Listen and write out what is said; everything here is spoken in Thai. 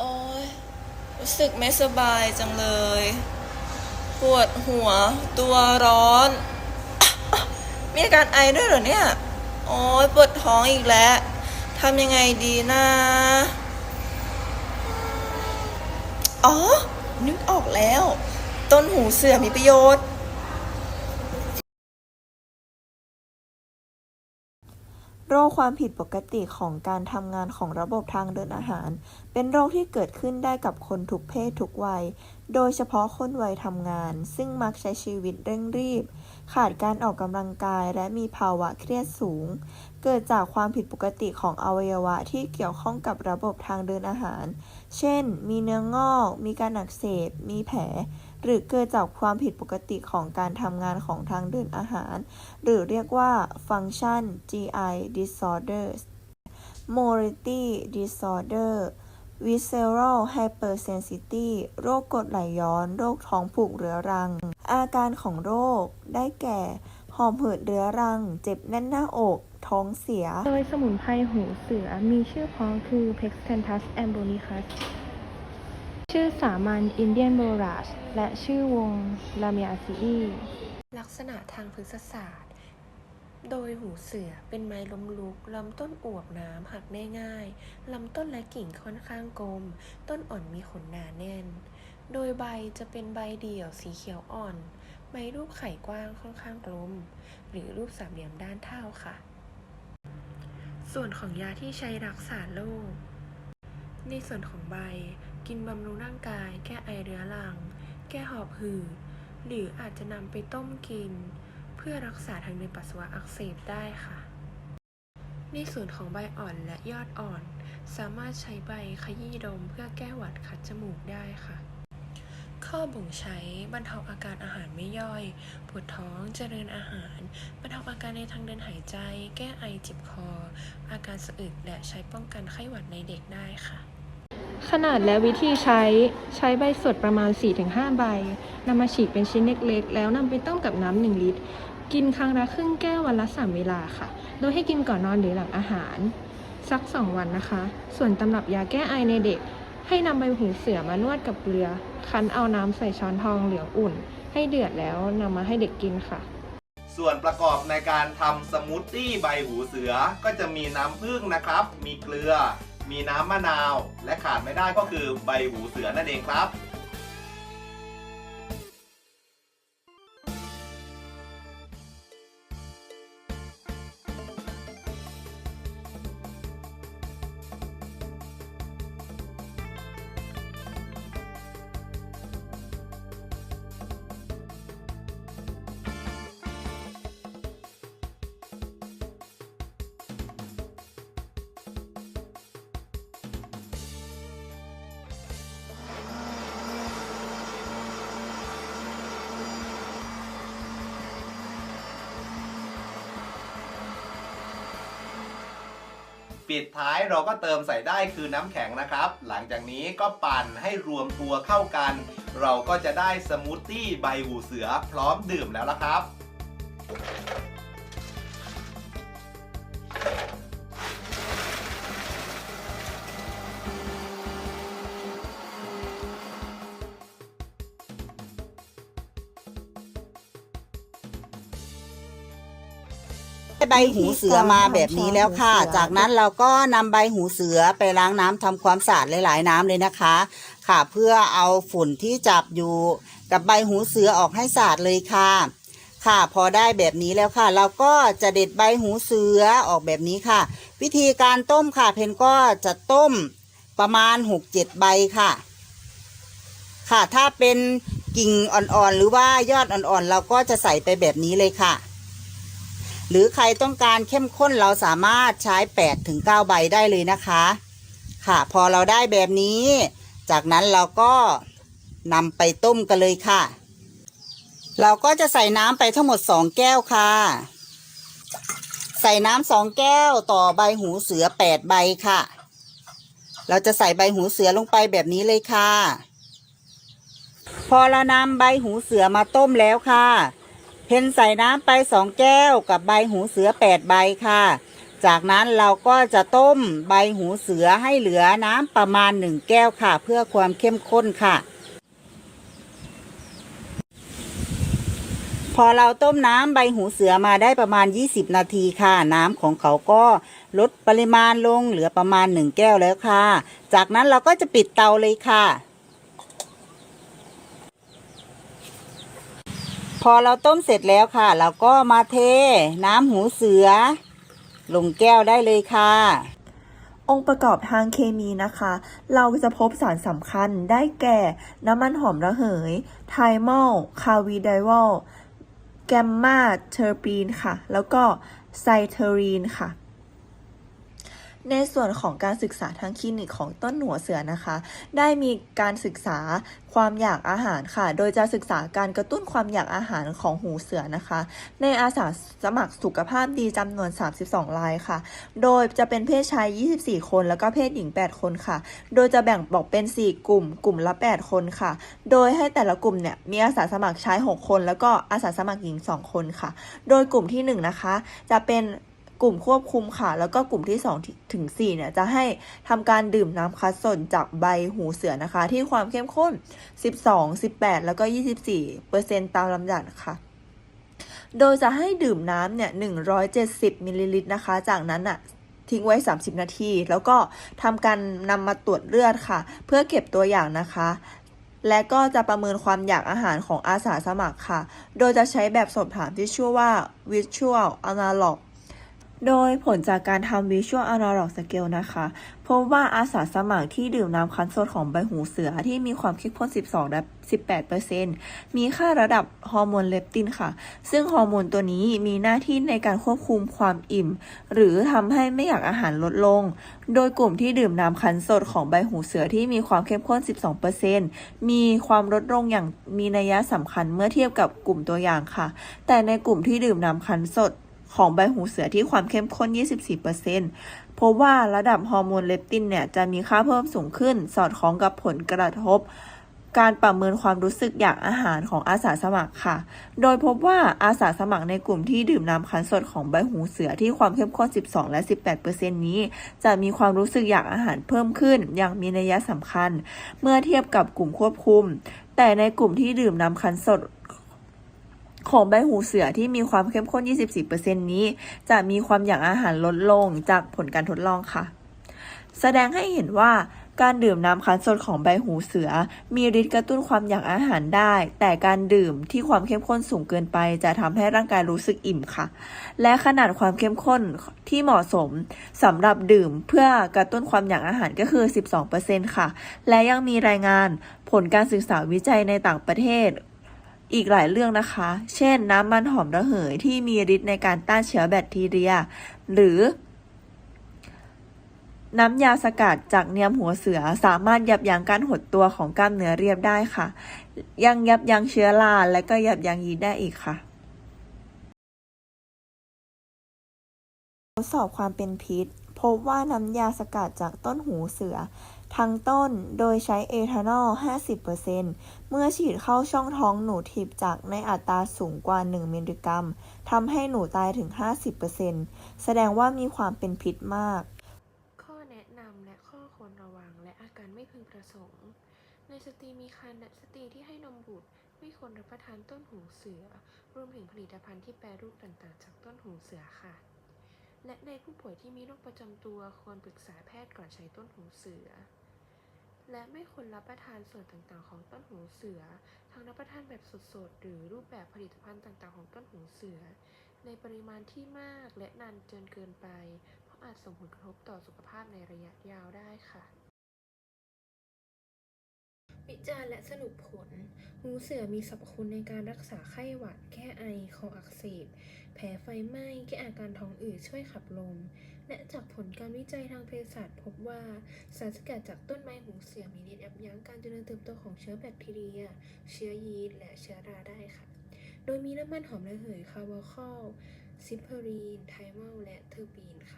โอ้ยรู้สึกไม่สบายจังเลย ปวดหัว ตัวร้อน มีอาการไอด้วยเหรอเนี่ย โอ้ยปวดท้องอีกแล้วทำยังไงดีนะอ๋อ นึกออกแล้ว ต้นหูเสือมีประโยชน์ โรคความผิดปกติของการทำงานของระบบทางเดินอาหาร เป็นโรคที่เกิดขึ้นได้กับคนทุกเพศทุกวัย โดยเฉพาะคนวัยทำงาน ซึ่งมักใช้ชีวิตเร่งรีบ ขาดการออกกำลังกายและมีภาวะเครียดสูง เกิดจากความผิดปกติของอวัยวะที่เกี่ยวข้องกับระบบทางเดินอาหาร เช่น มีเนื้องอก มีการอักเสบ มีแผล หรือเกิดจากความผิดปกติของการทำงานของทางเดินอาหาร หรือเรียกว่า function GI disorders motility disorder visceral hypersensitivity โรคกรดไหลย้อน โรคท้องผูกเรื้อรัง อาการของโรค ได้แก่ หอบหืดเรื้อรัง เจ็บแน่นหน้าอก ท้องเสีย โดยสมุนไพรหูเสือมีชื่อพ้องคือ Pextanthus ambonicus ชื่อสามัญ Indian borage และชื่อวง Lamiaceae ลักษณะทางพฤกษศาสตร์ โดยหูเสือเป็นไม้ล้มลุก ลำต้นอวบน้ำหักได้ง่าย ลำต้นและกิ่งค่อนข้างกลม ต้นอ่อนมีขนหนาแน่น โดยใบจะเป็นใบเดี่ยวสีเขียวอ่อน ใบรูปไข่กว้างค่อนข้างกลม หรือรูปสามเหลี่ยมด้านเท่าค่ะ ส่วนของยาที่ใช้รักษาโรคในส่วนของใบ กินบำรุงร่างกาย แก้ไอเรื้อรัง แก้หอบหืด หรืออาจจะนำไปต้มกิน เพื่อรักษาทางเดินปัสสาวะอักเสบได้ค่ะ ในส่วนของใบอ่อนและยอดอ่อน สามารถใช้ใบขยี้ดมเพื่อแก้หวัดคัดจมูกได้ค่ะ ข้อบ่งใช้บรรเทาอาการอาหารไม่ย่อย ปวดท้องเจริญอาหาร บรรเทาอาการในทางเดินหายใจ แก้ไอเจ็บคอ อาการสะอึกและใช้ป้องกันไข้หวัดในเด็กได้ค่ะ ขนาดและวิธีใช้ใช้ใบสดประมาณ 4-5 ใบนำมาฉีกเป็นชิ้นเล็กๆ แล้วนำไปต้มกับน้ำ1ลิตร กินครั้งละครึ่งแก้ววันละ3เวลาค่ะ โดยให้กินก่อนนอนหรือหลังอาหาร สัก 2 วันนะคะ ส่วนตำรับยาแก้ไอในเด็ก ให้นำใบหูเสือมานวดกับเกลือ คั้นเอาน้ำใส่ช้อนทองเหลืองอุ่น ให้เดือดแล้วนำมาให้เด็กกินค่ะ ส่วนประกอบในการทำสมูทตี้ใบหูเสือก็จะมีน้ำผึ้งนะครับ มีเกลือ มีน้ำมะนาว และขาดไม่ได้ก็คือใบหูเสือนั่นเองครับ ปิดท้ายเราก็เติมใส่ได้คือน้ำแข็งนะครับ หลังจากนี้ก็ปั่นให้รวมตัวเข้ากัน เราก็จะได้สมูทตี้ใบหูเสือพร้อมดื่มแล้วละครับ ใบหูเสือมาแบบนี้แล้วค่ะ จากนั้นเราก็นำใบหูเสือไปล้างน้ำทำความสะอาดหลาย ๆ น้ำเลยนะคะ ค่ะเพื่อเอาฝุ่นที่จับอยู่กับใบหูเสือออกให้สะอาดเลยค่ะ ค่ะพอได้แบบนี้แล้วค่ะ เราก็จะเด็ดใบหูเสือออกแบบนี้ค่ะ วิธีการต้มค่ะเพนก็จะต้มประมาณ 6-7 ใบค่ะ ค่ะถ้าเป็นกิ่งอ่อนๆหรือว่ายอดอ่อนๆ เราก็จะใส่ไปแบบนี้เลยค่ะ หรือใครต้องการเข้มข้นเราสามารถใช้8ถึง9ใบได้เลยนะคะ ค่ะพอเราได้แบบนี้ จากนั้นเราก็นำไปต้มกันเลยค่ะ เราก็จะใส่น้ำไปทั้งหมด 2 แก้วค่ะ ใส่น้ำสองแก้วต่อใบหูเสือ 8 ใบค่ะ เราจะใส่ใบหูเสือลงไปแบบนี้เลยค่ะ พอเรานำใบหูเสือมาต้มแล้วค่ะ เพนใส่น้ำไปสองแก้วกับใบหูเสือแปดใบค่ะ จากนั้นเราก็จะต้มใบหูเสือให้เหลือน้ำประมาณหนึ่งแก้วค่ะ เพื่อความเข้มข้นค่ะ พอเราต้มน้ำใบหูเสือมาได้ประมาณ 20 นาทีค่ะ น้ำของเขาก็ลดปริมาณลงเหลือประมาณ 1 แก้วแล้วค่ะ จากนั้นเราก็จะปิดเตาเลยค่ะ พอเราต้มเสร็จแล้วค่ะ เราก็มาเทน้ำหูเสือ ลงแก้วได้เลยค่ะ องค์ประกอบทางเคมีนะคะ เราจะพบสารสำคัญได้แก่ น้ำมันหอมระเหย ไทมอล คาวีไดวอลแกมมาเทอร์ปีนค่ะ แล้วก็ไซเทอรีนค่ะ ในส่วนของการศึกษาทางคลินิกของต้นหัวเสือนะคะ ได้มีการศึกษาความอยากอาหารค่ะ โดยจะศึกษาการกระตุ้นความอยากอาหารของหูเสือนะคะ ในอาสาสมัครสุขภาพดีจำนวน 32รายค่ะ โดยจะเป็นเพศชาย 24 คน แล้วก็เพศหญิง 8 คนค่ะ โดยจะแบ่งบอกเป็น 4 กลุ่ม กลุ่มละ 8 คนค่ะ โดยให้แต่ละกลุ่มเนี่ยมีอาสาสมัครชาย 6 คน แล้วก็อาสาสมัครหญิง 2 คนค่ะ โดยกลุ่มที่ 1 นะคะ จะเป็น กลุ่มควบคุมค่ะ แล้วก็กลุ่มที่2ถึง4เนี่ยจะให้ทำการดื่มน้ำคัดสนจากใบหูเสือนะคะ ที่ความเข้มข้น 12 18 แล้วก็ 24เปอร์เซ็นต์ตามลำดับค่ะ โดยจะให้ดื่มน้ำเนี่ย170มิลลิลิตรนะคะ จากนั้นอะทิ้งไว้ 30 นาที แล้วก็ทำการนำมาตรวจเลือดค่ะ เพื่อเก็บตัวอย่างนะคะ และก็จะประเมินความอยากอาหารของอาสาสมัครค่ะ โดยจะใช้แบบสอบถามที่ชื่อว่า Visual Analog โดยผลจากการทำ Visual Analog Scale นะคะ พบว่าอาสาสมัครที่ดื่มน้ำคั้นสดของใบหูเสือที่มีความเข้มข้น 12 และ 18%มีค่าระดับฮอร์โมนเลปตินค่ะ ซึ่งฮอร์โมนตัวนี้มีหน้าที่ในการควบคุมความอิ่ม หรือทำให้ไม่อยากอาหารลดลง โดยกลุ่มที่ดื่มน้ำคั้นสดของใบหูเสือที่มีความเข้มข้น 12%มีความลดลงอย่างมีนัยสำคัญเมื่อเทียบกับกลุ่มตัวอย่างค่ะ แต่ในกลุ่มที่ดื่มน้ำคั้นสด ของใบหูเสือที่ความเข้มข้น 24%พบว่าระดับฮอร์โมนเลปตินเนี่ยจะมีค่าเพิ่มสูงขึ้น สอดคล้องกับผลกระทบ การประเมินความรู้สึกอยากอาหารของอาสาสมัครค่ะ โดยพบว่าอาสาสมัครในกลุ่มที่ดื่มน้ำคันสดของใบหูเสือที่ความเข้มข้น 12 และ 18%นี้ จะมีความรู้สึกอยากอาหารเพิ่มขึ้น อย่างมีนัยสำคัญ เมื่อเทียบกับกลุ่มควบคุม แต่ในกลุ่มที่ดื่มน้ำคันสด ของใบหูเสือที่มีความเข้มข้น 24%นี้ จะมีความอยากอาหารลดลงจากผลการทดลองค่ะ แสดงให้เห็นว่าการดื่มน้ำคั้นสดของใบหูเสือ มีฤทธิ์กระตุ้นความอยากอาหารได้ แต่การดื่มที่ความเข้มข้นสูงเกินไป จะทำให้ร่างกายรู้สึกอิ่มค่ะ และขนาดความเข้มข้นที่เหมาะสมสำหรับดื่มเพื่อกระตุ้นความอยากอาหารก็คือ 12%ค่ะ และยังมีรายงานผลการศึกษาวิจัยในต่างประเทศ อีกหลายเรื่องนะคะ เช่นน้ำมันหอมระเหยที่มีฤทธิ์ในการต้านเชื้อแบคทีเรีย หรือ น้ำยาสกัดจากเนียมหัวเสือสามารถยับยั้งการหดตัวของกล้ามเนื้อเรียบได้ค่ะ ยังยับยั้งเชื้อราและก็ยับยั้งยีได้อีกค่ะ ทดสอบความเป็นพิษ พบว่าน้ำยาสกัดจากต้นหูเสือ ทั้งต้นโดยใช้เอทานอล 50%เมื่อฉีดเข้าช่องท้องหนูทิพจากในอัตราสูงกว่า 1 มิลลิกรัมทำให้หนูตายถึง 50%แสดงว่ามีความเป็นพิษมาก ข้อแนะนำและข้อควรระวังและอาการไม่พึงประสงค์ ในสตรีมีครรภ์และสตรีที่ให้นมบุตรไม่ควรรับประทานต้นหูเสือ รวมถึงผลิตภัณฑ์ที่แปรรูปต่างๆ จากต้นหูเสือค่ะ และในผู้ป่วยที่มีโรคประจำตัวควรปรึกษาแพทย์ก่อนใช้ต้นหูเสือ และไม่ควรรับประทานส่วนต่างๆ ของต้นหูเสือ ทั้งรับประทานแบบสดๆ หรือรูปแบบผลิตภัณฑ์ต่างๆ ของต้นหูเสือ ในปริมาณที่มากและนานจนเกินไป เพราะอาจส่งผลกระทบต่อสุขภาพในระยะยาวได้ค่ะ วิจารณ์และสรุปผล หูเสือมีสรรพคุณในการรักษาไข้หวัด แก้ไอ คออักเสบ แผลไฟไหม้ แก้อาการท้องอืด ช่วยขับลม และจากผลการวิจัยทางเภสัชพบว่าสารสกัดจากต้นไม้หูเสือมีฤทธิ์ยับยั้งการเจริญเติบโตของเชื้อแบคทีเรีย เชื้อยีสต์ และเชื้อราได้ค่ะ โดยมีน้ำมันหอมระเหย คาร์บอคอล ซิปเพอรีน ไทมอล และเทอร์ปีนค่ะ